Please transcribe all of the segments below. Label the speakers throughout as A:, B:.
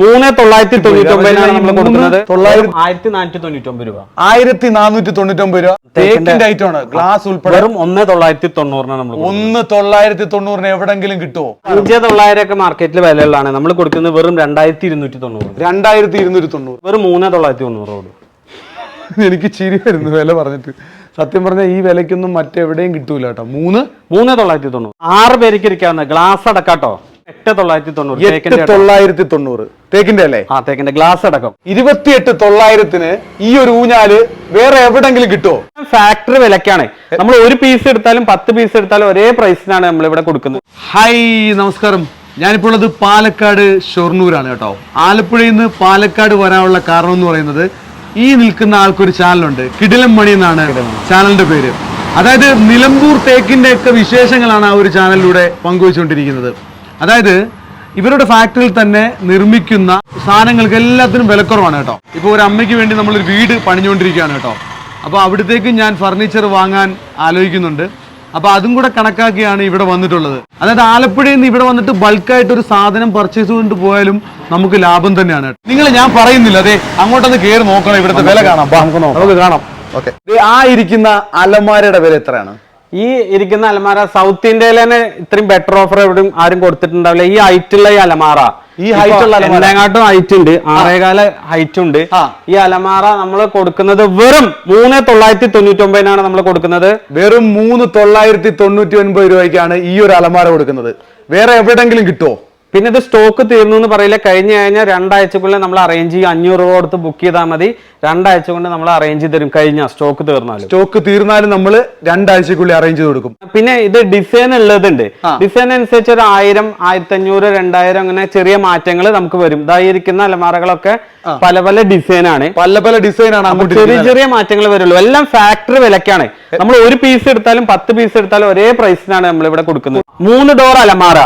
A: മൂന്ന് തൊള്ളായിരത്തി തൊണ്ണൂറ്റി ഒമ്പതിനാണ് നമ്മൾ കൊടുക്കുന്നത്. ആയിരത്തി നാനൂറ്റി തൊണ്ണൂറ്റി ഒമ്പത് രൂപ.
B: ആയിരത്തി നാനൂറ്റി തൊണ്ണൂറ്റി ഒമ്പത് രൂപ. തേക്കിന്റെ ഐറ്റം ആണ്. ഗ്ലാസ് ഉൾപ്പെടെ
A: വെറും ഒന്ന് തൊള്ളായിരത്തി തൊണ്ണൂറിനാണ് നമ്മൾ
B: ഒന്ന് തൊള്ളായിരത്തി തൊണ്ണൂറിന് എവിടെങ്കിലും കിട്ടുമോ
A: അഞ്ച് തൊള്ളായിരം ഒക്കെ മാർക്കറ്റിൽ വിലയുള്ളതാണ്. നമ്മൾ കൊടുക്കുന്നത് വെറും രണ്ടായിരത്തി ഇരുന്നൂറ്റി തൊണ്ണൂറ്.
B: രണ്ടായിരത്തി ഇരുന്നൂറ്റി തൊണ്ണൂറ്.
A: വെറും മൂന്ന് തൊള്ളായിരത്തി തൊണ്ണൂറോട്
B: എനിക്ക് ചിരി വരുന്നു വില പറഞ്ഞിട്ട്. സത്യം പറഞ്ഞാൽ ഈ വിലയ്ക്കൊന്നും മറ്റെവിടെയും കിട്ടൂല കേട്ടോ. മൂന്ന്?
A: മൂന്ന് തൊള്ളായിരത്തി തൊണ്ണൂറ്. ആറ് പേർക്ക് ഇരിക്കാവുന്ന ഗ്ലാസ് അടക്കാട്ടോ. എട്ട് തൊള്ളായിരത്തി തൊണ്ണൂറ്.
B: എട്ട് തൊള്ളായിരത്തി തൊണ്ണൂറ്. തേക്കിന്റെ അല്ലേ?
A: ആ തേക്കിന്റെ ഗ്ലാസ് അടക്കം.
B: ഇരുപത്തിയെട്ട് തൊള്ളായിരത്തിന് ഈ ഒരു ഊഞ്ഞാൽ വേറെ എവിടെങ്കിലും കിട്ടുമോ
A: ഫാക്ടറി വിലക്കാണ്. നമ്മൾ ഒരു പീസ് എടുത്താലും പത്ത് പീസ് എടുത്താലും ഒരേ പ്രൈസിനാണ് നമ്മൾ ഇവിടെ കൊടുക്കുന്നത്.
B: ഹായ് നമസ്കാരം. ഞാനിപ്പോൾ ഉള്ളത് പാലക്കാട് ഷൊർണൂരാണ് കേട്ടോ. ആലപ്പുഴയിൽ നിന്ന് പാലക്കാട് വരാനുള്ള കാരണം എന്ന് പറയുന്നത് ഈ നിൽക്കുന്ന ആൾക്കൊരു ചാനലുണ്ട്. കിടിലം മണി എന്നാണ് ചാനലിന്റെ പേര്. അതായത് നിലമ്പൂർ തേക്കിന്റെ ഒക്കെ വിശേഷങ്ങളാണ് ആ ഒരു ചാനലിലൂടെ പങ്കുവച്ചുകൊണ്ടിരിക്കുന്നത്. അതായത് ഇവരുടെ ഫാക്ടറിയിൽ തന്നെ നിർമ്മിക്കുന്ന സാധനങ്ങൾക്ക് എല്ലാത്തിനും വിലക്കുറവാണ് കേട്ടോ. ഇപ്പോൾ ഒരു അമ്മയ്ക്ക് വേണ്ടി നമ്മളൊരു വീട് പണിഞ്ഞുകൊണ്ടിരിക്കുകയാണ് കേട്ടോ. അപ്പോൾ അവിടത്തേക്ക് ഞാൻ ഫർണിച്ചർ വാങ്ങാൻ ആലോചിക്കുന്നുണ്ട്. അപ്പോൾ അതും കൂടെ കണക്കാക്കിയാണ് ഇവിടെ വന്നിട്ടുള്ളത്. അതായത് ആലപ്പുഴയിൽ നിന്ന് ഇവിടെ വന്നിട്ട് ബൾക്കായിട്ട് ഒരു സാധനം പർച്ചേസ് കൊണ്ട് പോയാലും നമുക്ക് ലാഭം തന്നെയാണ് നിങ്ങൾ ഞാൻ പറയുന്നില്ല അതെ അങ്ങോട്ടൊന്ന് കയറി നോക്കണം ഇവിടുത്തെ വില കാണാം. നമുക്ക് കാണാം. ഓക്കെ. ആ ഇരിക്കുന്ന അലമാരയുടെ വില എത്രയാണ്?
A: ഈ ഇരിക്കുന്ന അലമാര സൗത്ത് ഇന്ത്യയിൽ തന്നെ ഇത്രയും ബെറ്റർ ഓഫർ എവിടെയും ആരും കൊടുത്തിട്ടുണ്ടാവില്ല. ഈ ഹൈറ്റുള്ള ഈ അലമാര.
B: ഈ ഹൈറ്റ് ഉള്ള?
A: എന്നെങ്ങാട്ടും ഹൈറ്റ് ഉണ്ട്. ആറേകാല ഹൈറ്റ് ഉണ്ട്. ഈ അലമാറ നമ്മൾ കൊടുക്കുന്നത് വെറും മൂന്ന് തൊള്ളായിരത്തി തൊണ്ണൂറ്റി ഒമ്പതിനാണ് നമ്മൾ കൊടുക്കുന്നത്.
B: വെറും മൂന്ന് തൊള്ളായിരത്തി തൊണ്ണൂറ്റി ഒൻപത് രൂപയ്ക്കാണ് ഈ ഒരു അലമാര കൊടുക്കുന്നത്. വേറെ എവിടെങ്കിലും കിട്ടുമോ
A: പിന്നെ ഇത് സ്റ്റോക്ക് തീർന്നു എന്ന് പറയില്ല. കഴിഞ്ഞ കഴിഞ്ഞാൽ രണ്ടാഴ്ചക്കുള്ളിൽ നമ്മൾ അറേഞ്ച് ചെയ്യും അഞ്ഞൂറ് രൂപ കൊടുത്ത് ബുക്ക് ചെയ്താൽ മതി. രണ്ടാഴ്ച കൊണ്ട് നമ്മൾ അറേഞ്ച് ചെയ്ത് തരും. കഴിഞ്ഞ സ്റ്റോക്ക് തീർന്നാലും.
B: സ്റ്റോക്ക് തീർന്നാലും നമ്മൾ രണ്ടാഴ്ചക്കുള്ളിൽ അറേഞ്ച് ചെയ്ത് കൊടുക്കും.
A: പിന്നെ ഇത് ഡിസൈൻ ഉള്ളതുണ്ട്. ഡിസൈൻ അനുസരിച്ച് ഒരു ആയിരം ആയിരത്തി അഞ്ഞൂറ് രണ്ടായിരം അങ്ങനെ ചെറിയ മാറ്റങ്ങൾ നമുക്ക് വരും. ഇതായിരിക്കുന്ന അലമാറകളൊക്കെ പല പല ഡിസൈൻ ആണ്.
B: പല പല ഡിസൈൻ ആണ്
A: ചെറിയ ചെറിയ മാറ്റങ്ങൾ വരുള്ളൂ. എല്ലാം ഫാക്ടറി വിലക്കാണ്. നമ്മൾ ഒരു പീസ് എടുത്താലും പത്ത് പീസ് എടുത്താലും ഒരേ പ്രൈസിനാണ് നമ്മൾ ഇവിടെ കൊടുക്കുന്നത്. മൂന്ന് ഡോർ അലമാറ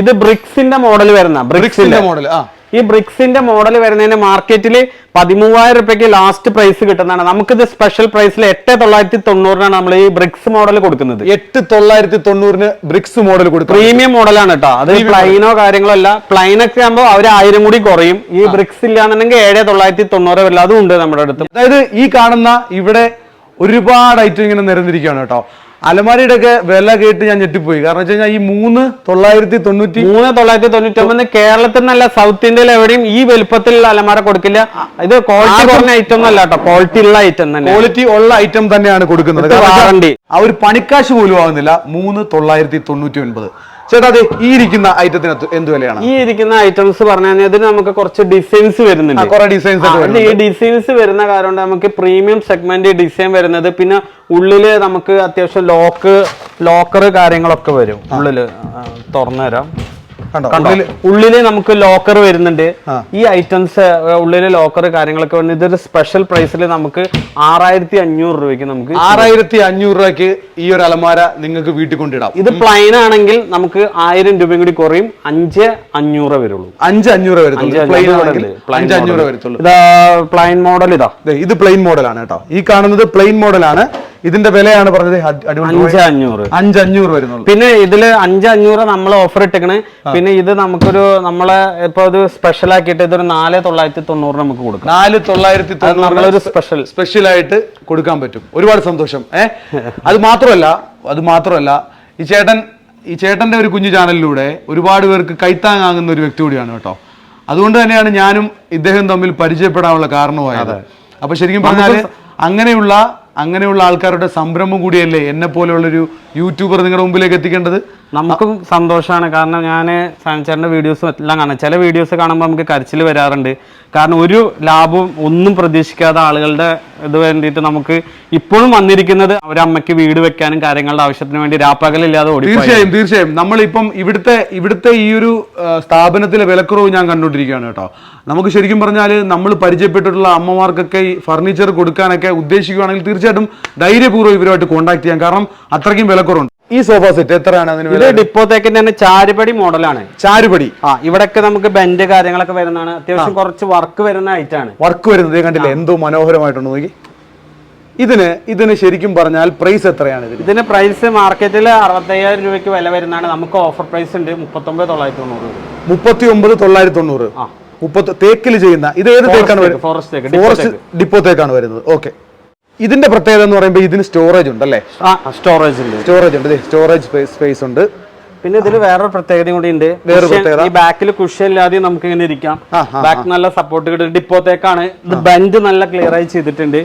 A: ഇത് ബ്രിക്സിന്റെ മോഡൽ വരുന്ന ബ്രിക്സിന്റെ.
B: ബ്രിക്സിന്റെ മോഡൽ ആ.
A: ഈ ബ്രിക്സിന്റെ മോഡൽ വരുന്നതിന് മാർക്കറ്റിൽ പതിമൂവായിരം രൂപയ്ക്ക് ലാസ്റ്റ് പ്രൈസ് കിട്ടുന്നതാണ്. നമുക്കിത് സ്പെഷ്യൽ പ്രൈസിൽ എട്ട് തൊള്ളായിരത്തി തൊണ്ണൂറിനാണ് നമ്മൾ ഈ ബ്രിക്സ് മോഡൽ കൊടുക്കുന്നത്.
B: എട്ട് തൊള്ളായിരത്തി തൊണ്ണൂറിന് ബ്രിക്സ് മോഡൽ കൊടുക്കും
A: പ്രീമിയം മോഡലാണ് കേട്ടോ അത് പ്ലൈനോ കാര്യങ്ങളോ അല്ല. പ്ലൈനൊക്കെ ആകുമ്പോൾ അവർ ആയിരം കൂടി കുറയും. ഈ ബ്രിക്സ് ഇല്ലാന്നുണ്ടെങ്കിൽ ഏഴ് തൊള്ളായിരത്തി തൊണ്ണൂറ് വരില്ല. അതും ഉണ്ട് നമ്മുടെ അടുത്ത്.
B: അതായത് ഈ കാണുന്ന ഇവിടെ ഒരുപാട് ഐറ്റം ഇങ്ങനെ നിരന്നിരിക്കുകയാണ് കേട്ടോ അലമാരിയുടെ ഒക്കെ വില കേട്ട് ഞാൻ ഞെട്ടിപ്പോയി. കാരണം വെച്ച് കഴിഞ്ഞാൽ ഈ മൂന്ന് തൊള്ളായിരത്തി തൊണ്ണൂറ്റി
A: മൂന്ന് തൊള്ളായിരത്തി തൊണ്ണൂറ്റി ഒമ്പത് കേരളത്തിൽ നല്ല സൗത്ത് ഇന്ത്യയിൽ എവിടെയും ഈ വലുപ്പത്തിലുള്ള അലമാര കൊടുക്കില്ല. ഇത് ക്വാളിറ്റി കുറഞ്ഞ ഐറ്റം അല്ല കേട്ടോ. ക്വാളിറ്റി ഉള്ള ഐറ്റം തന്നെ.
B: ക്വാളിറ്റി ഉള്ള ഐറ്റം തന്നെയാണ് കൊടുക്കുന്നത്.
A: വാറണ്ടി.
B: ആ ഒരു പണിക്കാശ് പോലും ആവുന്നില്ല. മൂന്ന് തൊള്ളായിരത്തി തൊണ്ണൂറ്റി ഒൻപത് ചേട്ടാ അതെ ഈ ഇരിക്കുന്ന ഐറ്റത്തിന് എന്ത് വിലയാണ്
A: ഈ ഇരിക്കുന്ന ഐറ്റംസ് പറഞ്ഞു ഇതിന് നമുക്ക് കുറച്ച് ഡിസൈൻസ് വരുന്നുണ്ട്
B: കുറെ ഡിസൈൻസ്.
A: ഈ ഡിസൈൻസ് വരുന്ന കാരണം നമുക്ക് പ്രീമിയം സെഗ്മെന്റ് ഡിസൈൻ വരുന്നത് പിന്നെ ഉള്ളിൽ നമുക്ക് അത്യാവശ്യം ലോക്ക് ലോക്കർ കാര്യങ്ങളൊക്കെ വരും ഉള്ളിൽ തുറന്നു തരാം? ഉള്ളിൽ നമുക്ക് ലോക്കർ വരുന്നുണ്ട്. ഈ ഐറ്റംസ് ഉള്ളിൽ ലോക്കർ കാര്യങ്ങളൊക്കെ വരുന്നത് ഇതൊരു സ്പെഷ്യൽ പ്രൈസിൽ നമുക്ക് ആറായിരത്തി അഞ്ഞൂറ് രൂപയ്ക്ക് നമുക്ക്
B: ആറായിരത്തി അഞ്ഞൂറ് രൂപയ്ക്ക് ഈ ഒരു അലമാര നിങ്ങൾക്ക് വീട്ടിൽ കൊണ്ടിടാം.
A: ഇത് പ്ലൈൻ ആണെങ്കിൽ നമുക്ക് ആയിരം രൂപയും കൂടി കുറയും. അഞ്ച് അഞ്ഞൂറ് വരുള്ളൂ.
B: അഞ്ച് അഞ്ഞൂറ്
A: അഞ്ച്
B: വരത്തുള്ളൂ പ്ലെയിൻ
A: അഞ്ഞൂറ്.
B: വരത്തുള്ളൂ
A: ഇതാ പ്ലൈൻ മോഡൽ ഇതാ.
B: ഇത് പ്ലെയിൻ മോഡലാണ് കേട്ടോ. ഈ കാണുന്നത് പ്ലെയിൻ മോഡലാണ് ഇതിന്റെ വിലയാണ് പറഞ്ഞത് അഞ്ചഞ്ഞൂറ് അഞ്ചഞ്ഞൂറ് വരുന്നുള്ളൂ.
A: പിന്നെ ഇതിൽ അഞ്ച് അഞ്ഞൂറ് നമ്മൾ ഓഫർ ഇട്ടേക്കണ് പിന്നെ ഇത് നമുക്കൊരു നമ്മളെ ഇപ്പൊ ഒരു സ്പെഷ്യൽ ആക്കിയിട്ട് ഇതൊരു നാല് തൊള്ളായിരത്തി തൊണ്ണൂറ് നമുക്ക് കൊടുക്കാം.
B: നാല് തൊള്ളായിരത്തി തൊണ്ണൂറ്
A: സ്പെഷ്യൽ
B: സ്പെഷ്യൽ ആയിട്ട് കൊടുക്കാൻ പറ്റും. ഒരുപാട് സന്തോഷം. ഏ? അത് മാത്രമല്ല അത് മാത്രമല്ല ഈ ചേട്ടൻ ഈ ചേട്ടന്റെ ഒരു കുഞ്ഞു ചാനലിലൂടെ ഒരുപാട് പേർക്ക് കൈത്താങ്ങാകുന്ന ഒരു വ്യക്തി കൂടിയാണ് കേട്ടോ. അതുകൊണ്ട് തന്നെയാണ് ഞാനും ഇദ്ദേഹം തമ്മിൽ പരിചയപ്പെടാനുള്ള കാരണമായത്. അപ്പൊ ശരിക്കും പറഞ്ഞാൽ അങ്ങനെയുള്ള അങ്ങനെയുള്ള ആൾക്കാരുടെ സംരംഭം കൂടിയല്ലേ എന്നെ പോലെയുള്ളൊരു യൂട്യൂബർ നിങ്ങളുടെ മുമ്പിലേക്ക് എത്തിക്കേണ്ടത്?
A: നമുക്കും സന്തോഷമാണ്. കാരണം ഞാൻ സാനിച്ചാറിന്റെ വീഡിയോസും എല്ലാം കാണാം. ചില വീഡിയോസ് കാണുമ്പോൾ നമുക്ക് കരച്ചിൽ വരാറുണ്ട്. കാരണം ഒരു ലാഭവും ഒന്നും പ്രതീക്ഷിക്കാതെ ആളുകളുടെ ഇത് വേണ്ടിയിട്ട് നമുക്ക് ഇപ്പോഴും വന്നിരിക്കുന്നത് അവരമ്മയ്ക്ക് വീട് വെക്കാനും കാര്യങ്ങളുടെ ആവശ്യത്തിന് വേണ്ടി രാപ്പകലില്ലാതെ ഓടി
B: തീർച്ചയായും തീർച്ചയായും. നമ്മളിപ്പം ഇവിടുത്തെ ഇവിടുത്തെ ഈ ഒരു സ്ഥാപനത്തിലെ വിലക്കുറവ് ഞാൻ കണ്ടുകൊണ്ടിരിക്കുകയാണ് കേട്ടോ. നമുക്ക് ശരിക്കും പറഞ്ഞാൽ നമ്മൾ പരിചയപ്പെട്ടിട്ടുള്ള അമ്മമാർക്കൊക്കെ ഈ ഫർണിച്ചർ കൊടുക്കാനൊക്കെ ഉദ്ദേശിക്കുകയാണെങ്കിൽ തീർച്ചയായിട്ടും ധൈര്യപൂർവം ഇവരുമായിട്ട് കോൺടാക്ട് ചെയ്യാം. കാരണം അത്രയ്ക്കും വിലക്കുറവുണ്ട്. ഈ സോഫ സെറ്റ് എത്രയാണ് അതിന്
A: ഇത് ഡിപ്പോത്തേക്കിന്റെ തന്നെ ചാരുപടി മോഡലാണ്.
B: ചാരുപടി.
A: ആ ഇവിടൊക്കെ നമുക്ക് ബെൻഡ് കാര്യങ്ങളൊക്കെ വരുന്നതാണ്. അത്യാവശ്യം കുറച്ച് വർക്ക് വരുന്ന ഐറ്റാണ്
B: വർക്ക് വരുന്നത് കണ്ടില്ലേ? എന്തോ മനോഹരമായിട്ടുണ്ട് നോക്കി. ഇതിന് ഇതിന് ശരിക്കും പറഞ്ഞാൽ പ്രൈസ് എത്രയാണ് ഇതിന്?
A: ഇതിന് പ്രൈസ് മാർക്കറ്റിൽ അറുപത്തയ്യായിരം രൂപയ്ക്ക് വില വരുന്നതാണ്. നമുക്ക് ഓഫർ പ്രൈസ് ഉണ്ട് മുപ്പത്തൊമ്പത് തൊള്ളായിരത്തി തൊണ്ണൂറ്
B: മുപ്പത്തി ഒമ്പത് തൊള്ളായിരത്തി തൊണ്ണൂറ് മുപ്പത്തി തേക്കിൽ ചെയ്യുന്ന ഇത് ഏത് തേക്കാണ്
A: ഫോറസ്റ്റ്
B: ഡിപ്പോ തേക്കാണ് വരുന്നത്. ഓക്കെ ഇതിന്റെ പ്രത്യേകത എന്ന് പറയുമ്പോൾ ഇതിന് സ്റ്റോറേജ് ഉണ്ട് അല്ലേ
A: സ്റ്റോറേജ് ഉണ്ട്.
B: സ്റ്റോറേജ് ഉണ്ട്. സ്റ്റോറേജ് സ്പേസ് ഉണ്ട്.
A: പിന്നെ ഇതിൽ വേറൊരു പ്രത്യേകത കൂടി ഉണ്ട്? ഈ ബാക്കിൽ കുഷൻ ഇല്ലാതെ നമുക്ക് ഇങ്ങനെ ഇരിക്കാം ബാക്ക് നല്ല സപ്പോർട്ട് കിട്ടും. ഡിപ്പോത്തേക്കാണ് ഇത് ബെൻഡ് നല്ല ക്ലിയർ ആയി ചെയ്തിട്ടുണ്ട്.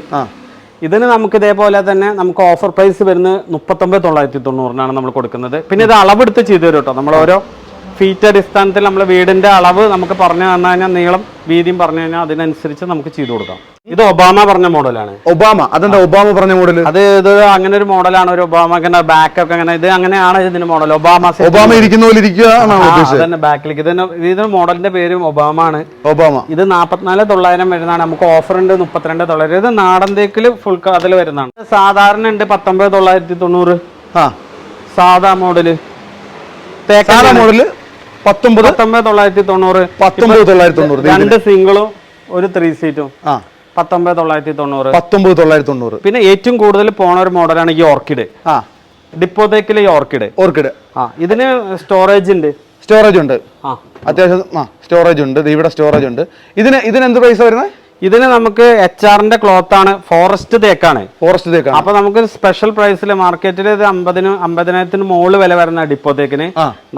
A: ഇതിന് നമുക്ക് ഇതേപോലെ തന്നെ നമുക്ക് ഓഫർ പ്രൈസ് വരുന്നത് മുപ്പത്തൊമ്പത് തൊള്ളായിരത്തി തൊണ്ണൂറിനാണ് നമ്മൾ കൊടുക്കുന്നത്. പിന്നെ ഇത് അളവെടുത്ത് ചെയ്തു തരും കേട്ടോ. നമ്മൾ ഓരോ ഫീറ്റ് അടിസ്ഥാനത്തിൽ നമ്മൾ വീടിന്റെ അളവ് നമുക്ക് പറഞ്ഞു തന്നു കഴിഞ്ഞാൽ നീളം വീതിയും പറഞ്ഞു കഴിഞ്ഞാൽ അതിനനുസരിച്ച് നമുക്ക് ചെയ്തു കൊടുക്കാം. ഇത് ഒബാമ പറഞ്ഞ മോഡലാണ്.
B: ഒബാമ? അതെന്താ ഒബാമ പറഞ്ഞ മോഡൽ
A: അത് ഇത് അങ്ങനെ ഒരു മോഡലാണ്. ഒരു ഒബാമ ഇങ്ങനെ ബാക്ക് ഒക്കെ അങ്ങനെ ഇത് അങ്ങനെയാണ് ഇതിന്റെ മോഡൽ ഒബാമ
B: ഒബാമ ഇരിക്കുന്ന പോലെ
A: ഇരിക്കുക ബാക്കിലേക്ക് ഇതിന് ഇതിന്റെ മോഡലിന്റെ പേര് ഒബാമ ആണ്.
B: ഒബാമ.
A: ഇത് നാപ്പത്തിനാല് തൊള്ളായിരം വരുന്നതാണ്. നമുക്ക് ഓഫർ ഉണ്ട് മുപ്പത്തിരണ്ട് തൊള്ളായിരം. ഇത് നാടൻ തേക്കിൽ ഫുൾ അതിൽ വരുന്നതാണ്. സാധാരണ ഉണ്ട് പത്തൊമ്പത് തൊള്ളായിരത്തി തൊണ്ണൂറ്.
B: ആ.
A: സാധാ മോഡൽ തേക്ക്
B: മോഡൽ പത്തൊമ്പത്?
A: പത്തൊമ്പത് തൊള്ളായിരത്തി തൊണ്ണൂറ്
B: പത്തൊമ്പത് തൊള്ളായിരത്തി തൊണ്ണൂറ്
A: രണ്ട് സിംഗിളും ഒരു ത്രീ സീറ്റും.
B: ആ.
A: പത്തൊമ്പത് തൊള്ളായിരത്തി തൊണ്ണൂറ്
B: പത്തൊമ്പത് തൊള്ളായിരത്തി തൊണ്ണൂറ്
A: പിന്നെ ഏറ്റവും കൂടുതൽ പോണ ഒരു മോഡലാണ് ഈ ഓർക്കിഡ്.
B: ആ.
A: ഡിപ്പോ തേക്കിലെ ഈ ഓർക്കിഡ്.
B: ഓർക്കിഡ്.
A: ആ. ഇതിന് സ്റ്റോറേജ് ഉണ്ട്
B: സ്റ്റോറേജ് ഉണ്ട്
A: ആ.
B: അത്യാവശ്യം ആ സ്റ്റോറേജ് ഉണ്ട് ഇവിടെ സ്റ്റോറേജ് ഉണ്ട് ഇതിന് ഇതിന് എന്ത് പൈസ വരുന്നത്
A: ഇതിന് നമുക്ക് എച്ച് ആറിന്റെ ക്ലോത്ത് ആണ് ഫോറസ്റ്റ് തേക്കാണ്
B: ഫോറസ്റ്റ് തേക്കാണ്
A: അപ്പൊ നമുക്ക് സ്പെഷ്യൽ പ്രൈസിൽ മാർക്കറ്റിൽ ഇത് അമ്പതിന് അമ്പതിനായിരത്തിന് മുകളിൽ വില വരുന്ന ഡിപ്പോ
B: തേക്കിന്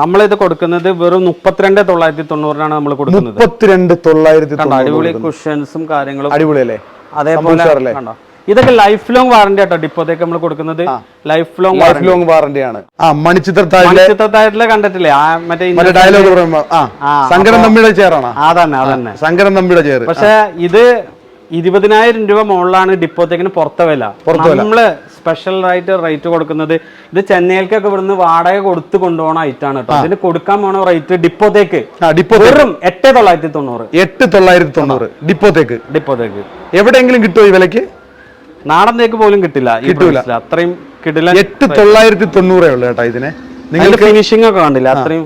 A: നമ്മൾ ഇത് കൊടുക്കുന്നത് വെറും മുപ്പത്തിരണ്ട് തൊള്ളായിരത്തി തൊണ്ണൂറിനാണ് നമ്മൾ കൊടുക്കുന്നത്.
B: മുപ്പത്തിരണ്ട് തൊള്ളായിരത്തി
A: അടിപൊളി കുഷൻസും കാര്യങ്ങളും.
B: അടിപൊളിയല്ലേ?
A: അതേപോലെ കണ്ടോ? ഇതൊക്കെ ലൈഫ് ലോങ് വാറന്റി ആട്ടോ. ഡിപ്പോത്തേക്ക് നമ്മൾ കൊടുക്കുന്നത് life long
B: life long warranty ആണ്. ആ മണിച്ചിത്രത്താഴിലെ
A: ചിത്രത്തായിട്ടിലെ കണ്ടിട്ടില്ലേ? ആ മറ്റേ
B: ഡയലോഗ് ശങ്കരൻ തമ്പിയുടെ ചെയറാണ്?
A: അതന്നെ അതന്നെ.
B: ശങ്കരൻ തമ്പിയുടെ ചെയർ
A: പക്ഷെ ഇത് ഇരുപതിനായിരം രൂപ മുകളിലാണ് ഡിപ്പോത്തേക്കിന് പുറത്തെ വില. നമ്മൾ സ്പെഷ്യൽ ആയിട്ട് റേറ്റ് കൊടുക്കുന്നത് ഇത് ചെന്നൈയിലേക്കൊക്കെ ഇവിടുന്ന് വാടക കൊടുത്ത് കൊണ്ടുപോകണ ഐറ്റാണ് കേട്ടോ. അതിന് കൊടുക്കാൻ പോണ റേറ്റ് ഡിപ്പോത്തേക്ക് വെറും എട്ട് തൊള്ളായിരത്തി തൊണ്ണൂറ്.
B: എട്ട് തൊള്ളായിരത്തി തൊണ്ണൂറ്. ഡിപ്പോത്തേക്ക്
A: ഡിപ്പോത്തേക്ക്
B: എവിടെയെങ്കിലും കിട്ടുമോ ഈ വിലക്ക്
A: നാടൻ തേക്ക് പോലും കിട്ടില്ല കിട്ടൂല. അത്രയും കിട്ടില്ല
B: എട്ട് തൊള്ളായിരത്തി തൊണ്ണൂറേ ഉള്ളൂ കേട്ടോ ഇതിന്. നിങ്ങൾ
A: നിങ്ങൾക്ക് ഫിനിഷിംഗ് ഒക്കെ കണ്ടില്ല? അത്രയും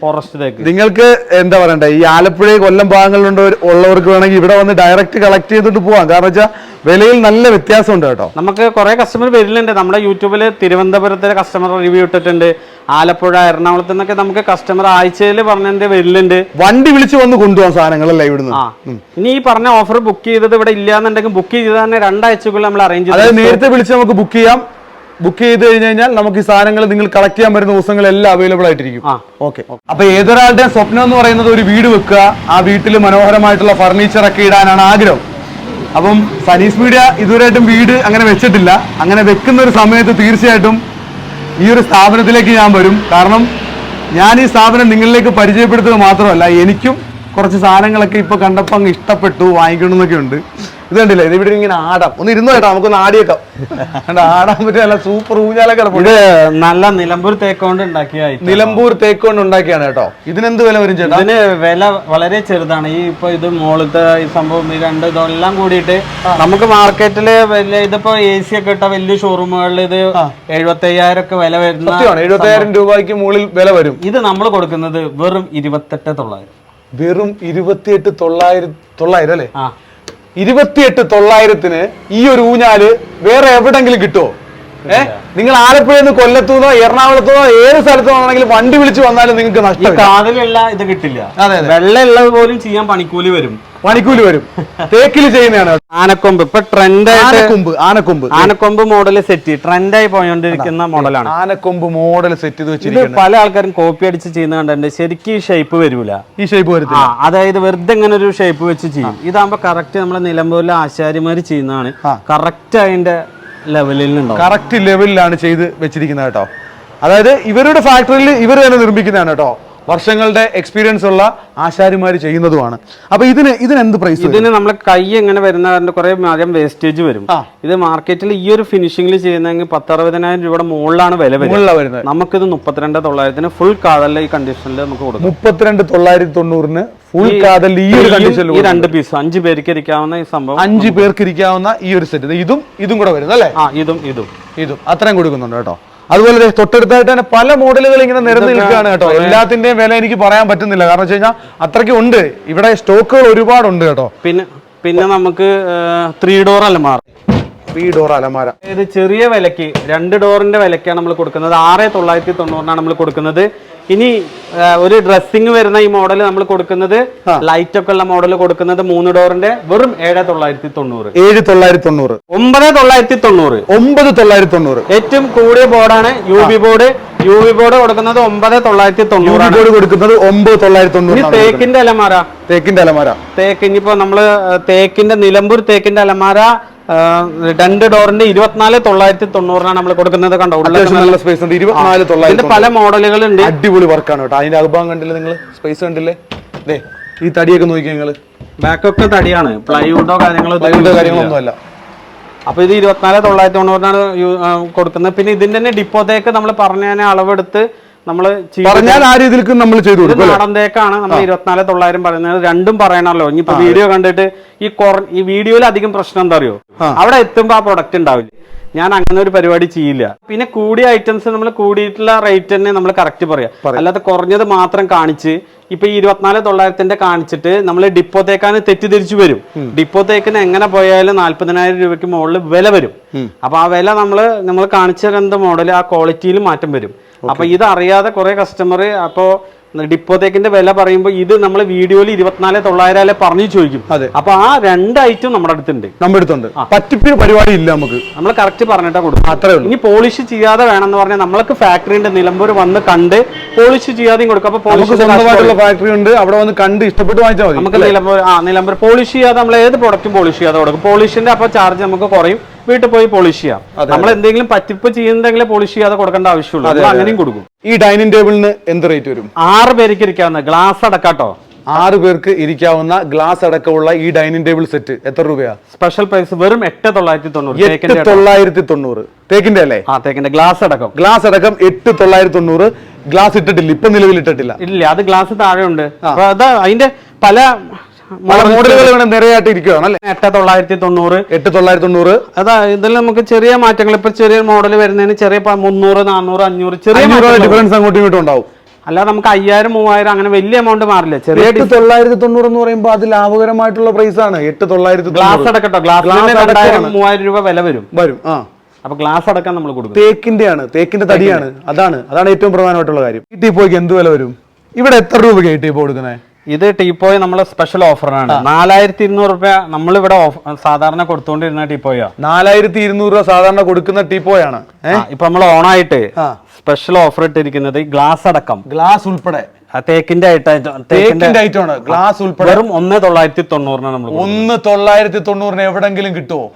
A: ഫോറസ്റ്റ് തേക്ക്.
B: നിങ്ങൾക്ക് എന്താ പറയണ്ടേ? ഈ ആലപ്പുഴ കൊല്ലം ഭാഗങ്ങളിലുണ്ട് ഉള്ളവർക്ക് വേണമെങ്കിൽ ഇവിടെ വന്ന് ഡയറക്റ്റ് കളക്ട് ചെയ്തിട്ട് പോവാം. കാരണം വെച്ചാൽ വിലയിൽ നല്ല വ്യത്യാസമുണ്ട് കേട്ടോ.
A: നമുക്ക് കുറെ കസ്റ്റമർ വരുന്നുണ്ട് നമ്മുടെ യൂട്യൂബിൽ തിരുവനന്തപുരത്തെ കസ്റ്റമർ റിവ്യൂ ഇട്ടിട്ടുണ്ട്. ആലപ്പുഴ എറണാകുളത്ത് നിന്നൊക്കെ നമുക്ക് കസ്റ്റമർ ആഴ്ചയിൽ പറഞ്ഞതിന്റെ വരുന്നുണ്ട്
B: വണ്ടി വിളിച്ചു വന്ന് കൊണ്ടുപോകാൻ സാധനങ്ങൾ ഇവിടുന്ന്?
A: ആ. ഇനി ഈ പറഞ്ഞ ഓഫർ ബുക്ക് ചെയ്തത് ഇവിടെ ഇല്ലാന്നുണ്ടെങ്കിൽ ബുക്ക് ചെയ്ത് തന്നെ രണ്ടാഴ്ചക്കുള്ളിൽ നമ്മൾ അറേഞ്ച്
B: അതായത് നേരത്തെ വിളിച്ച് നമുക്ക് ബുക്ക് ചെയ്യാം. ബുക്ക് ചെയ്ത് കഴിഞ്ഞ് കഴിഞ്ഞാൽ നമുക്ക് ഈ സാധനങ്ങൾ നിങ്ങൾ കളക്ട് ചെയ്യാൻ വരുന്ന ദിവസങ്ങളെല്ലാം അവൈലബിൾ ആയിട്ടിരിക്കും. ഓക്കെ അപ്പൊ ഏതൊരാളുടെയും സ്വപ്നം എന്ന് പറയുന്നത് ഒരു വീട് വെക്കുക ആ വീട്ടിൽ മനോഹരമായിട്ടുള്ള ഫർണിച്ചർ ഒക്കെ ഇടാനാണ് ആഗ്രഹം. അപ്പം സനീസ് മീഡിയ ഇതുവരെയായിട്ടും വീട് അങ്ങനെ വെച്ചിട്ടില്ല. അങ്ങനെ വെക്കുന്ന ഒരു സമയത്ത് തീർച്ചയായിട്ടും ഈ ഒരു സ്ഥാപനത്തിലേക്ക് ഞാൻ വരും. കാരണം ഞാൻ ഈ സ്ഥാപനം നിങ്ങളിലേക്ക് പരിചയപ്പെടുത്തുക മാത്രമല്ല എനിക്കും കുറച്ച് സാധനങ്ങളൊക്കെ ഇപ്പൊ കണ്ടപ്പോൾ അങ്ങ് ഇഷ്ടപ്പെട്ടു വാങ്ങിക്കണമെന്നൊക്കെ ഉണ്ട്. ഇത് കണ്ടില്ലേ? ഇത് ഇവിടെ ഇങ്ങനെ ആടാം. ഒന്ന് ഇരുന്നു കേട്ടോ നമുക്കൊന്ന് ആടിയേക്കാം. കണ്ടോ, ആടാൻ പറ്റിയ നല്ല സൂപ്പർ ഊഞ്ഞാലൊക്കെ
A: ഇത് നല്ല നിലമ്പൂർ തേക്കൊണ്ട് ഉണ്ടാക്കിയ
B: നിലമ്പൂർ തേക്കൊണ്ട് ഉണ്ടാക്കിയാണ് കേട്ടോ. ഇതിനെന്ത് വില വരും ചേട്ടാ?
A: ഇതിന് വില വളരെ ചെറുതാണ്. ഈ ഇപ്പൊ ഇത് മോളത്തെ ഈ സംഭവം ഈ രണ്ട് ഇതെല്ലാം കൂടിയിട്ട് നമുക്ക് മാർക്കറ്റിൽ വലിയ ഇതിപ്പോ എ സി ഒക്കെ ഇട്ട വലിയ ഷോറൂമുകളിൽ ഇത് എഴുപത്തി അയ്യായിരം ഒക്കെ വില വരുന്ന
B: എഴുപത്തായിരം രൂപയ്ക്ക് മുകളിൽ വില വരും.
A: ഇത് നമ്മൾ കൊടുക്കുന്നത് വെറും ഇരുപത്തെട്ട് തൊള്ളായിരം.
B: വെറും ഇരുപത്തിയെട്ട് തൊള്ളായിരം തൊള്ളായിരം അല്ലേ?
A: ആ.
B: ഇരുപത്തിയെട്ട് തൊള്ളായിരത്തിന് ഈ ഒരു ഊഞ്ഞാൽ വേറെ എവിടെങ്കിലും കിട്ടുമോ ഏ? നിങ്ങൾ ആലപ്പുഴയിൽ നിന്ന് കൊല്ലത്തുനിന്നോ എറണാകുളത്തുനിന്നോ ഏത് സ്ഥലത്തു നിന്നാണെങ്കിലും വണ്ടി വിളിച്ച് വന്നാലും നിങ്ങൾക്ക് നഷ്ടം
A: കാതലുള്ള ഇത് കിട്ടില്ല.
B: അതെ, അതെ.
A: വെള്ളം ഉള്ളത് പോലും ചെയ്യാൻ പണിക്കൂലി വരും.
B: പണിക്കൂലി വരും. തേക്കിൽ ചെയ്യുന്നതാണ്
A: ആനക്കൊമ്പ്. ഇപ്പൊ ട്രെൻഡ്
B: ആനക്കൊമ്പ് ആനക്കൊമ്പ്.
A: ആനക്കൊമ്പ് മോഡൽ സെറ്റ് ട്രെൻഡായി പോയോണ്ടിരിക്കുന്ന മോഡലാണ്
B: ആനക്കൊമ്പ് മോഡൽ സെറ്റ് ചെയ്ത്
A: ഇത്
B: വെച്ചിരിക്കുന്നത്
A: പല ആൾക്കാരും കോപ്പി അടിച്ച് ചെയ്യുന്ന കണ്ടിട്ടുണ്ട്. ശരിക്കും ഈ ഷേപ്പ് വരൂല.
B: ഈ ഷേപ്പ്
A: വരുന്നത്
B: വരത്തില്ല
A: അതായത് വെറുതെ ഇങ്ങനെ ഒരു ഷേപ്പ് വെച്ച് ചെയ്യും. ഇതാകുമ്പോ കറക്റ്റ് നമ്മളെ നിലമ്പൂരിലെ ആശാരിമാര് ചെയ്യുന്നതാണ്. കറക്റ്റ് അതിന്റെ ലെവലിൽ
B: കറക്റ്റ് ലെവലിലാണ് ചെയ്ത് വെച്ചിരിക്കുന്നത് കേട്ടോ. അതായത് ഇവരുടെ ഫാക്ടറിയിൽ ഇവർ തന്നെ നിർമ്മിക്കുന്നതാണ് കേട്ടോ. വർഷങ്ങളുടെ എക്സ്പീരിയൻസ് ഉള്ള ആശാരിമാർ ചെയ്യുന്നതുമാണ്. അപ്പൊ ഇതിന് ഇതിന് എന്ത് പ്രൈസ്
A: ഇതിന് നമ്മളെ കൈ എങ്ങനെ വരുന്ന കാരണം കുറെ മരം വേസ്റ്റേജ് വരും. ഇത് മാർക്കറ്റിൽ ഈ ഒരു ഫിനിഷിംഗിൽ ചെയ്യുന്നെങ്കിൽ പത്തറുപതിനായിരം രൂപയുടെ മുകളിലാണ് വില
B: വരുന്നത്.
A: നമുക്കിത് മുപ്പത്തിരണ്ട് തൊള്ളായിരത്തിന് ഫുൾ കാതല്ല ഈ കണ്ടീഷനിൽ നമുക്ക് കൊടുക്കും.
B: മുപ്പത്തിരണ്ട് തൊള്ളായിരത്തി തൊണ്ണൂറിന് ഫുൾ കാതൽ ഈ ഒരു കണ്ടീഷനിൽ
A: ഈ രണ്ട് പീസ് അഞ്ച് പേർക്ക് ഇരിക്കാവുന്ന ഈ സംഭവം
B: അഞ്ച് പേർക്ക് ഇരിക്കാവുന്ന ഈ ഒരു സെറ്റ് ഇതും ഇതും കൂടെ വരുന്നത് അല്ലേ?
A: ആ ഇതും ഇതും.
B: ഇതും. അത്രയും കൊടുക്കുന്നുണ്ട് കേട്ടോ. അതുപോലെ തൊട്ടടുത്തായിട്ട് തന്നെ പല മോഡലുകൾ ഇങ്ങനെ നിരന്ന് നിൽക്കുകയാണ് കേട്ടോ. എല്ലാത്തിന്റെയും വില എനിക്ക് പറയാൻ പറ്റുന്നില്ല. കാരണം വെച്ച് കഴിഞ്ഞാൽ അത്രയ്ക്ക് ഉണ്ട്. ഇവിടെ സ്റ്റോക്കുകൾ ഒരുപാടുണ്ട് കേട്ടോ.
A: പിന്നെ പിന്നെ നമുക്ക് ത്രീ ഡോർ അലമാറ
B: ത്രീ ഡോർ അലമാര.
A: ഇത് ചെറിയ വിലക്ക് രണ്ട് ഡോറിന്റെ വിലക്കാണ് നമ്മൾ കൊടുക്കുന്നത്. ആറ് തൊള്ളായിരത്തി തൊണ്ണൂറിനാണ് നമ്മൾ കൊടുക്കുന്നത്. ഇനി ഒരു ഡ്രസ്സിങ് വരുന്ന ഈ മോഡൽ നമ്മൾ കൊടുക്കുന്നത് ലൈറ്റ് ഒക്കെ ഉള്ള മോഡൽ കൊടുക്കുന്നത് മൂന്ന് ഡോറിന്റെ വെറും ഏഴ് തൊള്ളായിരത്തി തൊണ്ണൂറ്.
B: ഏഴ് തൊള്ളായിരത്തി തൊണ്ണൂറ്.
A: ഒമ്പത് തൊള്ളായിരത്തി തൊണ്ണൂറ്.
B: ഒമ്പത് തൊള്ളായിരത്തി തൊണ്ണൂറ്.
A: ഏറ്റവും കൂടിയ ബോർഡാണ് U B board U B board കൊടുക്കുന്നത് ഒമ്പത് തൊള്ളായിരത്തി തൊണ്ണൂറ്
B: ബോർഡ് കൊടുക്കുന്നത് ഒമ്പത് തൊള്ളായിരത്തി തൊണ്ണൂറ്
A: തേക്കിന്റെ അലമാര.
B: തേക്കിന്റെ അലമാര.
A: തേക്ക് ഇനിയിപ്പോ നമ്മൾ തേക്കിന്റെ നിലമ്പൂർ തേക്കിന്റെ അലമാര രണ്ട് ഡോറിന്റെ ഇരുപത്തിനാല് തൊള്ളായിരത്തി തൊണ്ണൂറിനാണ് നമ്മൾ കൊടുക്കുന്നത്. കണ്ടോ?
B: നല്ല സ്പേസ് ഉണ്ട്. ഇരുപത്തിനാല് തൊള്ളായിരത്തി
A: പല മോഡലുകളുണ്ട്.
B: അടിപൊളി വർക്കാണ് കേട്ടോ. അതിന്റെ അകഭാഗം കണ്ടില്ലേ നിങ്ങൾ സ്പേസ് കണ്ടില്ലേ? ദേ ഈ തടിയൊക്കെ നോക്കി നിങ്ങൾ
A: ബാക്കൊക്കെ തടിയാണ്. പ്ലൈവുഡോ കാര്യങ്ങളോ പ്ലൈവുഡോ
B: കാര്യങ്ങളൊന്നുമല്ല.
A: അപ്പൊ ഇത് ഇരുപത്തിനാല് തൊള്ളായിരത്തി തൊണ്ണൂറിനാണ് കൊടുക്കുന്നത്. പിന്നെ ഇതിന്റെ തന്നെ ഡിപ്പോത്തേക്ക് നമ്മൾ പറഞ്ഞ അളവെടുത്ത് നമ്മൾ
B: പറഞ്ഞാൽ ആ രീതിയിലേക്ക് നമ്മൾ ചെയ്തു കൊടുക്കും അല്ലേ?
A: നാടൻ തേക്കാണ് നമ്മൾ ഇരുപത്തിനാല് തൊള്ളായിരം പറയുന്നത്. രണ്ടും പറയണല്ലോ. ഇനിയിപ്പോ വീഡിയോ കണ്ടിട്ട് ഈ കുറ ഈ വീഡിയോയിൽ അധികം പ്രശ്നം എന്താ അറിയോ? അവിടെ എത്തുമ്പോ ആ പ്രൊഡക്റ്റ് ഉണ്ടാവില്ല. ഞാൻ അങ്ങനെ ഒരു പരിപാടി ചെയ്യില്ല. പിന്നെ കൂടിയ ഐറ്റംസ് നമ്മൾ കൂടിയിട്ടുള്ള റേറ്റ് തന്നെ നമ്മൾ കറക്റ്റ് പറയാം. അല്ലാതെ കുറഞ്ഞത് മാത്രം കാണിച്ച് ഇപ്പൊ ഈ ഇരുപത്തിനാല് തൊള്ളായിരത്തിന്റെ കാണിച്ചിട്ട് നമ്മൾ ഡിപ്പോ തേക്കാന് തെറ്റിദ്ധരിച്ചു വരും. ഡിപ്പോ തേക്കിന് എങ്ങനെ പോയാലും നാല്പതിനായിരം രൂപയ്ക്ക് മുകളിൽ വില വരും. അപ്പൊ ആ വില നമ്മൾ നമ്മൾ കാണിച്ച തരുന്ന മോഡൽ ആ ക്വാളിറ്റിയിൽ മാറ്റം വരും. അപ്പൊ ഇത് അറിയാതെ കുറെ കസ്റ്റമർ അപ്പോ ഡിപ്പോത്തേക്കിന്റെ വില പറയുമ്പോൾ ഇത് നമ്മൾ വീഡിയോയിൽ ഇരുപത്തിനാല് തൊള്ളായിരം അല്ലെ പറഞ്ഞു ചോദിക്കും. അപ്പൊ ആ രണ്ട് ഐറ്റം നമ്മുടെ അടുത്തുണ്ട്.
B: നമ്മുടെ അടുത്തുണ്ട്. പറ്റിപ്പിന് പരിപാടി ഇല്ല നമുക്ക്.
A: നമ്മൾ കറക്റ്റ് പറഞ്ഞിട്ടാ കൊടുക്കും
B: അത്രേ ഉള്ളൂ.
A: ഇനി പോളിഷ് ചെയ്യാതെ വേണമെന്ന് പറഞ്ഞാൽ നമ്മൾക്ക് ഫാക്ടറിന്റെ നിലമ്പൂർ വന്ന് കണ്ട് പോളിഷ് ചെയ്യാതെയും കൊടുക്കും. അപ്പൊ പോളിഷ്
B: സ്വന്തമായിട്ടുള്ള ഫാക്ടറി ഉണ്ട്. അവിടെ വന്ന് കണ്ട് ഇഷ്ടപ്പെട്ട് വാങ്ങിച്ചാൽ മതി.
A: നമുക്ക് നിലമ്പൂർ ആ നിലമ്പൂർ പോളിഷ് ചെയ്യാതെ നമ്മൾ ഏത് പ്രൊഡക്റ്റും പോളിഷ് ചെയ്യാതെ കൊടുക്കും. പോളിഷിന്റെ അപ്പൊ ചാർജ് നമുക്ക് കുറയും. വീട്ടിൽ പോയി പോളിഷ് ചെയ്യാം. നമ്മൾ എന്തെങ്കിലും പറ്റിപ്പ് ചെയ്യുന്നുണ്ടെങ്കിൽ പോളിഷ് ചെയ്യാതെ കൊടുക്കേണ്ട ആവശ്യമുള്ളൂ. അങ്ങനെയും കൊടുക്കും.
B: ഈ ഡൈനിങ് ടേബിളിന് എന്ത് റേറ്റ് വരും?
A: ആറ് പേർക്ക് ഇരിക്കാവുന്ന ഗ്ലാസ് അടക്കാട്ടോ.
B: ആറ് പേർക്ക് ഇരിക്കാവുന്ന ഗ്ലാസ് അടക്കമുള്ള ഈ ഡൈനിങ് ടേബിൾ സെറ്റ് എത്ര രൂപയാ?
A: സ്പെഷ്യൽ പ്രൈസ് വെറും എട്ട് തൊള്ളായിരത്തി തൊണ്ണൂറ്.
B: എട്ട് തൊള്ളായിരത്തി തൊണ്ണൂറ്. തേക്കിന്റെ അല്ലേ?
A: ആ തേക്കിന്റെ ഗ്ലാസ് അടക്കം.
B: ഗ്ലാസ് അടക്കം എട്ട് തൊള്ളായിരത്തി തൊണ്ണൂറ്. ഗ്ലാസ് ഇട്ടിട്ടില്ല ഇപ്പൊ നിലവിൽ ഇട്ടിട്ടില്ല
A: ഇല്ല അത് ഗ്ലാസ് താഴെ ഉണ്ട് അത് അതിന്റെ പല
B: മോഡലുകൾ നിരയായിട്ട് ഇരിക്കുകയാണ് അല്ലേ?
A: എട്ട് തൊള്ളായിരത്തി തൊണ്ണൂറ്
B: എട്ട് തൊള്ളായിരത്തി തൊണ്ണൂറ്
A: അതാ ഇതിൽ നമുക്ക് ചെറിയ മാറ്റങ്ങൾ. ഇപ്പൊ ചെറിയ മോഡൽ വരുന്നതിന് ചെറിയ മുന്നൂറ് നാനൂറ് അഞ്ഞൂറ് ചെറിയ
B: ഡിഫറൻസ് അങ്ങോട്ടും ഇങ്ങോട്ടും ഉണ്ടാവും.
A: അല്ലാതെ നമുക്ക് അയ്യായിരം മൂവായിരം അങ്ങനെ വലിയ എമൗണ്ട് മാറില്ല. ചെറിയ
B: എട്ട് തൊള്ളായിരത്തി തൊണ്ണൂറ് എന്ന് പറയുമ്പോൾ അത് ലാഭകരമായിട്ടുള്ള പ്രൈസ് ആണ്. എട്ട് തൊള്ളായിരത്തി
A: ഗ്ലാസ് അടക്കട്ടോ. ഗ്ലാസ്. മൂവായിരം രൂപ വില വരും.
B: വരും ആ.
A: അപ്പൊ ഗ്ലാസ് അടക്കം നമ്മൾ കൊടുക്കും.
B: തേക്കിന്റെ ആണ് തേക്കിന്റെ. തടിയാണ് അതാണ്. അതാണ് ഏറ്റവും പ്രധാനമായിട്ടുള്ള കാര്യം. ഈ ടീപ്പോയ്ക്ക് എന്ത് വില വരും? ഇവിടെ എത്ര രൂപയ്ക്ക് ഈ ടീപ്പോ കൊടുക്കുന്നത്
A: ഇത് ടീപ്പോയ് നമ്മളെ സ്പെഷ്യൽ ഓഫറാണ് നാലായിരത്തി ഇരുന്നൂറ് രൂപ നമ്മളിവിടെ ഇവിടെ സാധാരണ കൊടുത്തുകൊണ്ടിരുന്ന ടീപ്പോയാ
B: നാലായിരത്തി ഇരുന്നൂറ് രൂപ സാധാരണ കൊടുക്കുന്ന ടീപ്പോയാണ്
A: ഇപ്പൊ നമ്മൾ ഓൺ
B: ആയിട്ട്
A: സ്പെഷ്യൽ ഓഫർ ഇട്ടിരിക്കുന്നത് ഗ്ലാസ് അടക്കം.
B: ഗ്ലാസ് ഉൾപ്പെടെ.
A: തേക്കിന്റെ തേക്കിന്റെ
B: തേക്കിന്റെ ഐറ്റം ആണ്. ഗ്ലാസ് ഉൾപ്പെടെ.
A: വെറും ഒന്ന് തൊള്ളായിരത്തി തൊണ്ണൂറിനാണ് നമ്മൾ
B: ഒന്ന് തൊള്ളായിരത്തി തൊണ്ണൂറിന് എവിടെങ്കിലും കിട്ടുമോ?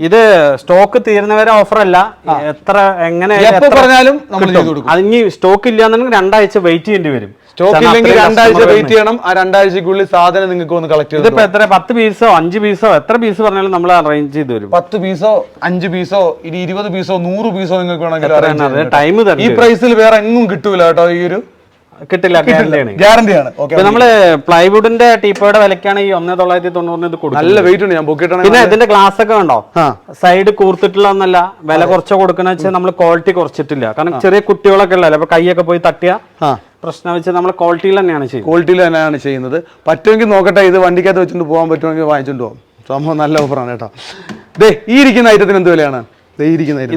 A: ഇത് സ്റ്റോക്ക് തീരുന്നവരെ ഓഫർ അല്ല എത്ര എങ്ങനെ
B: പറഞ്ഞാലും നമ്മൾ
A: സ്റ്റോക്ക് ഇല്ല ഇല്ലാന്നുണ്ടെങ്കിൽ രണ്ടാഴ്ച വെയിറ്റ് ചെയ്യേണ്ടി വരും.
B: സ്റ്റോക്ക് ഇല്ലെങ്കിൽ രണ്ടാഴ്ച വെയിറ്റ് ചെയ്യണം. ആ രണ്ടാഴ്ചക്കുള്ളിൽ സാധനം നിങ്ങൾക്ക് ഒന്ന് കളക്ട് ചെയ്ത്
A: ഇതിപ്പോ എത്ര പത്ത് പീസോ അഞ്ച് പീസോ എത്ര പീസ് പറഞ്ഞാലും നമ്മൾ അറേഞ്ച് ചെയ്ത് വരും.
B: പത്ത് പീസോ അഞ്ച് പീസോ ഇനി ഇരുപത് പീസോ നൂറ് പീസോ നിങ്ങൾക്ക് വേണമെങ്കിൽ
A: ടൈം
B: ഈ പ്രൈസിൽ വേറെ എങ്ങും കിട്ടൂല കേട്ടോ ഈ ഒരു
A: കിട്ടില്ല ഗ്യാരണ്ടിയാണ് നമ്മൾ പ്ലൈവുഡിന്റെ ടീപ്പോയുടെ വിലക്കാണ് ഈ ഒന്നേ തൊള്ളായിരത്തി തൊണ്ണൂറിന് ഇത് കൊടുക്കുന്നത്.
B: നല്ല വെയിറ്റ് ഉണ്ട് ഞാൻ പൊക്കിയിട്ടാണ്
A: പിന്നെ ഇതിന്റെ ഗ്ലാസ് ഒക്കെ കണ്ടോ? സൈഡ് കൂർത്തിട്ടുള്ള ഒന്നല്ല വില കുറച്ച് കൊടുക്കുന്ന വെച്ചാൽ നമ്മൾ ക്വാളിറ്റി കുറച്ചിട്ടില്ല. കാരണം ചെറിയ കുട്ടികളൊക്കെ ഉള്ളല്ലേ അപ്പൊ കൈയൊക്കെ പോയി തട്ടിയ പ്രശ്നം വെച്ച് നമ്മൾ ക്വാളിറ്റിയിൽ തന്നെയാണ് ചെയ്യുന്നത്.
B: ക്വാളിറ്റിയിൽ തന്നെയാണ് ചെയ്യുന്നത്. പറ്റുമെങ്കിൽ നോക്കട്ടെ ഇത് വണ്ടിക്കകത്ത് വെച്ചിട്ട് പോകാൻ പറ്റുമെങ്കിൽ വാങ്ങിച്ചോണ്ട് പോകും സംഭവം നല്ല ഓഫറാണ് കേട്ടോ. ദേ ഈ ഇരിക്കുന്ന ഐറ്റത്തിന് എന്ത് വിലയാണ്?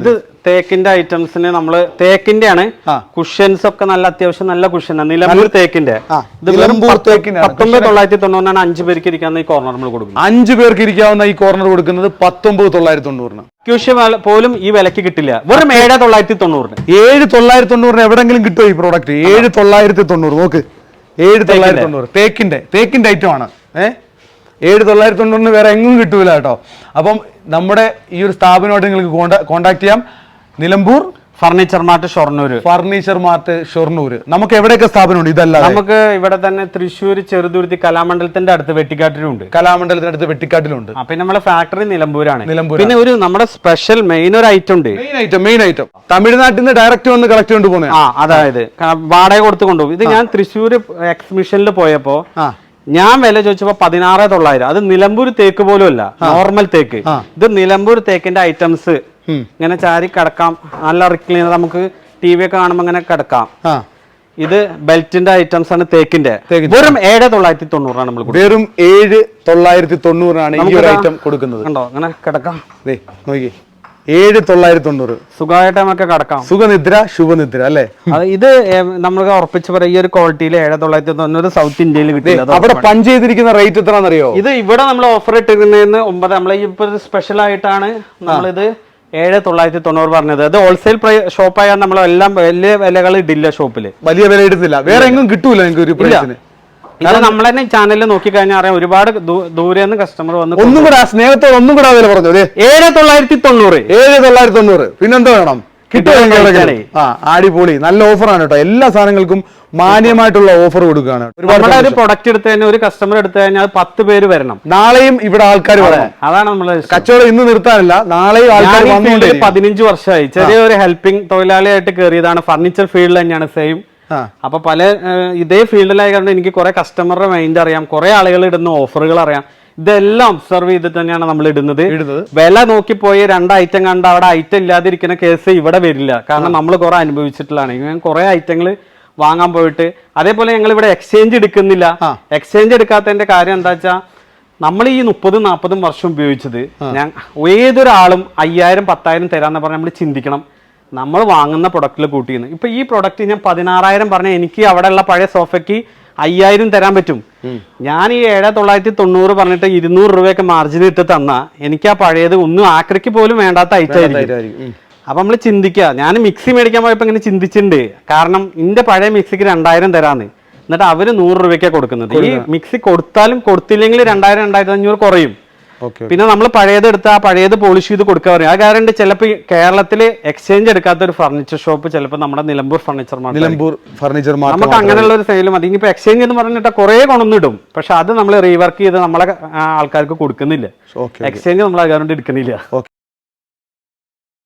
A: ഇത് തേക്കിന്റെ ഐറ്റംസിന് നമ്മൾ തേക്കിന്റെ ആണ് കുഷ്യൻസ് ഒക്കെ നല്ല അത്യാവശ്യം നല്ല കുഷ്യൻ നിലമ്പൂർ തേക്കിന്റെ. പത്തൊമ്പത് തൊള്ളായിരത്തി തൊണ്ണൂറിനാണ് അഞ്ചു പേർക്ക് ഇരിക്കാവുന്ന ഈ കോർണർ നമ്മൾ കൊടുക്കുന്നത്.
B: അഞ്ചു പേർക്ക് ഇരിക്കാവുന്ന ഈ കോർണർ കൊടുക്കുന്നത് പത്തൊമ്പത് തൊള്ളായിരത്തി തൊണ്ണൂറിന്
A: ക്യൂഷ്യ പോലും ഈ വിലക്ക് കിട്ടില്ല. വെറും ഏഴ് തൊള്ളായിരത്തി തൊണ്ണൂറിന്
B: ഏഴ് തൊള്ളായിരത്തി തൊണ്ണൂറിന് എവിടെങ്കിലും കിട്ടുമോ ഈ പ്രോഡക്റ്റ് ഏഴ് തൊള്ളായിരത്തി തൊണ്ണൂറ് നോക്ക്. ഏഴ് തൊള്ളായിരത്തി തൊണ്ണൂറ് തേക്കിന്റെ. തേക്കിന്റെ ഐറ്റം ആണ്. ഏ? ഏഴ് തൊള്ളായിരത്തി തൊണ്ണൂറിന് വേറെ എങ്ങും കിട്ടൂല കേട്ടോ. അപ്പം നമ്മുടെ ഈ ഒരു സ്ഥാപനമായിട്ട് നിങ്ങൾക്ക് കോണ്ടാക്ട് ചെയ്യാം. Nilambur
A: furniture mart Shoranur
B: furniture mart Shoranur നമുക്ക് എവിടെയൊക്കെ സ്ഥാപനമുണ്ട്? ഇതല്ല
A: നമുക്ക് ഇവിടെ തന്നെ തൃശ്ശൂർ ചെറുതുരുത്തി കലാമണ്ഡലത്തിന്റെ അടുത്ത് വെട്ടിക്കാട്ടിലുണ്ട്.
B: കലാമണ്ഡലത്തിനടുത്ത് വെട്ടിക്കാട്ടിലുണ്ട്.
A: ആ, പിന്നെ നമ്മുടെ ഫാക്ടറി നിലമ്പൂരാണ്.
B: നിലമ്പൂർ
A: പിന്നെ ഒരു നമ്മുടെ സ്പെഷ്യൽ മെയിൻ ഒരു ഐറ്റം ഉണ്ട്.
B: മെയിൻ ഐറ്റം മെയിൻ ഐറ്റം തമിഴ്നാട്ടിൽ നിന്ന് ഡയറക്റ്റ് വന്ന് കളക്ട് കൊണ്ട് പോകുന്നത്
A: ആ അതായത് വാടക കൊടുത്ത് കൊണ്ടുപോകും. ഇത് ഞാൻ തൃശ്ശൂർ എക്സിബിഷനിൽ പോയപ്പോ ഞാൻ വില ചോദിച്ചപ്പോ പതിനാറ് തൊള്ളായിരം. അത് നിലമ്പൂർ തേക്ക് പോലും അല്ല നോർമൽ തേക്ക്. ഇത് നിലമ്പൂർ തേക്കിന്റെ ഐറ്റംസ് ഇങ്ങനെ ചാരി കിടക്കാം. നല്ല റിക്ലീനർ നമുക്ക് ടി വി ഒക്കെ കാണുമ്പോൾ ഇങ്ങനെ കിടക്കാം. ഇത് ബെൽറ്റിന്റെ ഐറ്റംസ് ആണ് തേക്കിന്റെ. വെറും ഏഴ് തൊള്ളായിരത്തി തൊണ്ണൂറാണ് നമ്മൾ
B: വെറും ഏഴ് തൊള്ളായിരത്തി തൊണ്ണൂറാണ് ഈ ഒരു ഐറ്റം കൊടുക്കുന്നത്.
A: കണ്ടോ? അങ്ങനെ കിടക്കാം.
B: നോക്കി ഏഴ് തൊള്ളായിരത്തി തൊണ്ണൂറ്
A: സുഖമായിട്ട് നമുക്ക് കടക്കാം.
B: സുഖനിദ്ര ശുഭനിദ്ര അല്ലേ?
A: ഇത് നമ്മൾ ഉറപ്പിച്ച് പറയാം ഈ ഒരു ക്വാളിറ്റിയിൽ ഏഴ് തൊള്ളായിരത്തി തൊണ്ണൂറ് സൗത്ത് ഇന്ത്യയിൽ കിട്ടില്ല
B: അവിടെ പഞ്ച് ചെയ്തിരിക്കുന്ന റേറ്റ് എത്രയാണെന്നറിയോ?
A: ഇത് ഇവിടെ നമ്മൾ ഓഫർ ഇട്ടിരുന്നതിന് ഒമ്പത് നമ്മൾ ഇപ്പൊ സ്പെഷ്യൽ ആയിട്ടാണ് നമ്മളിത് ഏഴ് തൊള്ളായിരത്തി തൊണ്ണൂറ് പറഞ്ഞത്. അത് ഹോൾസെയിൽ ഷോപ്പായ നമ്മൾ എല്ലാം വലിയ വിലകൾ ഇടില്ല ഷോപ്പിൽ
B: വലിയ വില ഇടുന്നില്ല. വേറെ എങ്ങും കിട്ടൂല നിങ്ങൾക്ക് ഒരു പ്രൈസിന്
A: ഇത് നമ്മൾ തന്നെ ചാനലിൽ നോക്കി കഴിഞ്ഞാൽ അറിയാം ഒരുപാട് ദൂരെ നിന്ന് കസ്റ്റമർ വന്ന്
B: ഒന്നും കൂടെ ആ സ്നേഹത്തോടെ ഒന്നും കൂടെ അതിൽ വില പറഞ്ഞു
A: ഏഴ് തൊള്ളായിരത്തി തൊണ്ണൂറ്
B: ഏഴ് തൊള്ളായിരത്തി തൊണ്ണൂറ് പിന്നെന്താ വേണം? ആ അടിപൊളി. നല്ല ഓഫറാണ് കേട്ടോ. എല്ലാ സാധനങ്ങൾക്കും മാന്യമായിട്ടുള്ള ഓഫർ കൊടുക്കുകയാണ്.
A: നമ്മുടെ ഒരു പ്രൊഡക്റ്റ് എടുത്തു കഴിഞ്ഞാൽ ഒരു കസ്റ്റമർ എടുത്തു കഴിഞ്ഞാൽ പത്ത് പേര് വരണം.
B: നാളെയും ഇവിടെ ആൾക്കാർ വരണം.
A: അതാണ് നമ്മൾ
B: കച്ചവടം ഇന്ന് നിർത്താനില്ല. നാളെയും ആൾക്കാർ
A: പതിനഞ്ച് വർഷമായി ചെറിയൊരു ഹെൽപ്പിംഗ് തൊഴിലാളിയായിട്ട് കയറിയതാണ് ഫർണിച്ചർ ഫീൽഡിൽ തന്നെയാണ് സെയിം. അപ്പൊ പല ഇതേ ഫീൽഡിലായി കാരണം എനിക്ക് കുറെ കസ്റ്റമറുടെ മൈൻഡ് അറിയാം കുറെ ആളുകൾ ഇടുന്ന ഓഫറുകൾ അറിയാം. ഇതെല്ലാം ഒബ്സർവ് ചെയ്തിട്ട് തന്നെയാണ് നമ്മൾ ഇടുന്നത്. വില നോക്കിപ്പോയി രണ്ട് ഐറ്റം കണ്ട അവിടെ ഐറ്റം ഇല്ലാതിരിക്കുന്ന കേസ് ഇവിടെ വരില്ല. കാരണം നമ്മൾ കുറെ അനുഭവിച്ചിട്ടുള്ളതാണ്. ഞാൻ കുറെ ഐറ്റങ്ങൾ വാങ്ങാൻ പോയിട്ട് അതേപോലെ ഞങ്ങൾ ഇവിടെ എക്സ്ചേഞ്ച് എടുക്കുന്നില്ല എക്സ്ചേഞ്ച് എടുക്കാത്തതിന്റെ കാര്യം എന്താ വെച്ചാൽ നമ്മൾ ഈ മുപ്പതും നാൽപ്പതും വർഷം ഉപയോഗിച്ചത് ഞാൻ ഏതൊരാളും അയ്യായിരം പത്തായിരം തരാന്ന് പറഞ്ഞാൽ നമ്മൾ ചിന്തിക്കണം. നമ്മൾ വാങ്ങുന്ന പ്രൊഡക്റ്റിൽ കൂട്ടിയിരുന്നു ഇപ്പൊ ഈ പ്രൊഡക്റ്റ് ഞാൻ പതിനാറായിരം പറഞ്ഞാൽ എനിക്ക് അവിടെയുള്ള പഴയ സോഫയ്ക്ക് അയ്യായിരം തരാൻ പറ്റും. ഞാൻ ഈ ഏഴ് തൊള്ളായിരത്തി തൊണ്ണൂറ് പറഞ്ഞിട്ട് ഇരുന്നൂറ് രൂപയൊക്കെ മാർജിൻ ഇട്ട് തന്ന എനിക്ക് ആ പഴയത് ഒന്നും ആക്രിക്ക് പോലും വേണ്ടാത്ത ഐറ്റം. അപ്പൊ നമ്മൾ ചിന്തിക്കുക ഞാൻ മിക്സി മേടിക്കാൻ പോയപ്പോ ഇങ്ങനെ ചിന്തിച്ചിട്ടുണ്ട് കാരണം ഇന്റെ പഴയ മിക്സിക്ക് രണ്ടായിരം തരാന്ന്. എന്നിട്ട് അവർ നൂറ് രൂപയ്ക്കാണ് കൊടുക്കുന്നത്. ഈ മിക്സി കൊടുത്താലും കൊടുത്തില്ലെങ്കിൽ രണ്ടായിരം രണ്ടായിരത്തി അഞ്ഞൂറ് കുറയും. പിന്നെ നമ്മൾ പഴയത് എടുത്ത് ആ പഴയത് പോളിഷ് ചെയ്ത് കൊടുക്കാൻ പറയും. ആ കാരണം ചിലപ്പോൾ കേരളത്തിൽ എക്സ്ചേഞ്ച് എടുക്കാത്ത ഒരു ഫർണിച്ചർ ഷോപ്പ് ചിലപ്പോൾ നമ്മുടെ Nilambur furniture market
B: Nilambur furniture mart
A: നമുക്ക് അങ്ങനെയുള്ള ഒരു സെയിൽ മതി. ഇനിയിപ്പോ എക്സ്ചേഞ്ച് എന്ന് പറഞ്ഞിട്ട് കുറെ കൊണൊന്നിടും പക്ഷെ അത് നമ്മൾ റീവർക്ക് ചെയ്ത് നമ്മളെ ആൾക്കാർക്ക് കൊടുക്കുന്നില്ല. എക്സ്ചേഞ്ച് നമ്മൾ അതുകൊണ്ട് എടുക്കുന്നില്ല.
B: ഓക്കെ